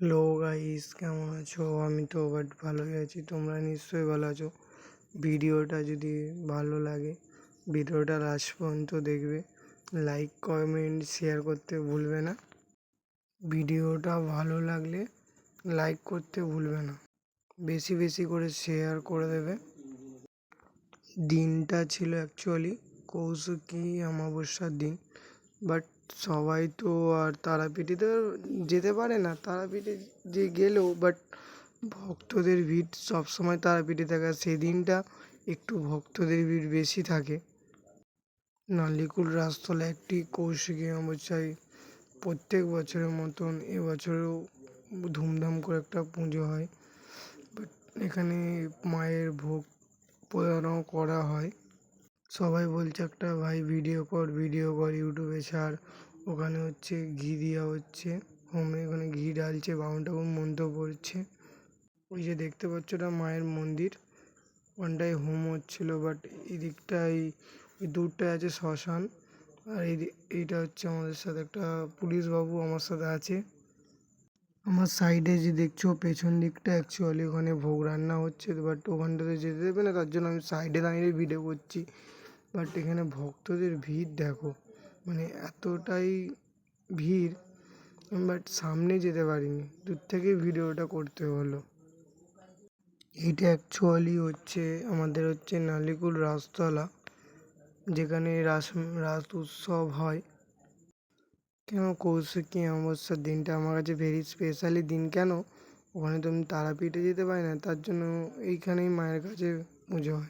Hello guys কেমন আছো? আমি তো বাট ভালোই আছি। তোমরা নিশ্চয়ই ভালো আছো। ভিডিওটা যদি ভালো লাগে, ভিডিওটা লাস্ট পর্যন্ত দেখবে। লাইক কমেন্ট শেয়ার করতে ভুলবে না। ভিডিওটা ভালো লাগলে লাইক করতে ভুলবে না। বেশি বেশি করে শেয়ার করে দেবে। দিনটা ছিল অ্যাকচুয়ালি কৌশিকী অমাবস্যার দিন। বাট সবাই তো আর তারাপীঠেতে যেতে পারে না। তারাপীঠে যে গেলেও বাট ভক্তদের ভিড় সবসময় তারাপীঠে থাকে। আর সেদিনটা একটু ভক্তদের ভিড় বেশি থাকে। নালিকুল রাজতলা একটি কৌশিকী অমাবস্যায় প্রত্যেক বছরের মতন এবছরেও ধুমধাম করে একটা পুজো হয়। বাট এখানে মায়ের ভোগ প্রদানও করা হয়। সবাই বলছে একটা, ভাই ভিডিও কর ভিডিও কর ইউটিউবে ছাড়। ওখানে হচ্ছে ঘি দেওয়া হচ্ছে। হোমে ওখানে ঘি ঢালছে বামুন ঠাকুর মন্ত্র পড়ছে ওই যে দেখতে পাচ্ছ ওটা মায়ের মন্দির। ওখানটায় হোম হচ্ছিল বাট এদিকটায়, ওই দূরটায় আছে শ্মশান। আর এই এইটা হচ্ছে আমাদের সাথে একটা পুলিশ বাবু আমার সাথে আছে। আমার সাইডে যে দেখছ, পেছন দিকটা অ্যাকচুয়ালি ওখানে ভোগ রান্না হচ্ছে বাট ওখানটাতে যেতে দেবে না, তার জন্য আমি সাইডে দাঁড়িয়ে ভিডিও করছি। বাট এখানে ভক্তদের ভিড় দেখো মানে এতটাই ভিড় বাট সামনে যেতে পারিনি। দূর থেকে ভিডিওটা করতে হলো। এটা অ্যাকচুয়ালি হচ্ছে, আমাদের হচ্ছে নালিকুল রাসতলা, যেখানে রাস রাস উৎসব হয়। কেন কৌশিকী অমাবস্যার দিনটা? আমার কাছে ভেরি স্পেশালি দিন কেন? ওখানে তো আমি তারাপীঠে যেতে পারি না, তার জন্য এইখানেই মায়ের কাছে পুজো হয়।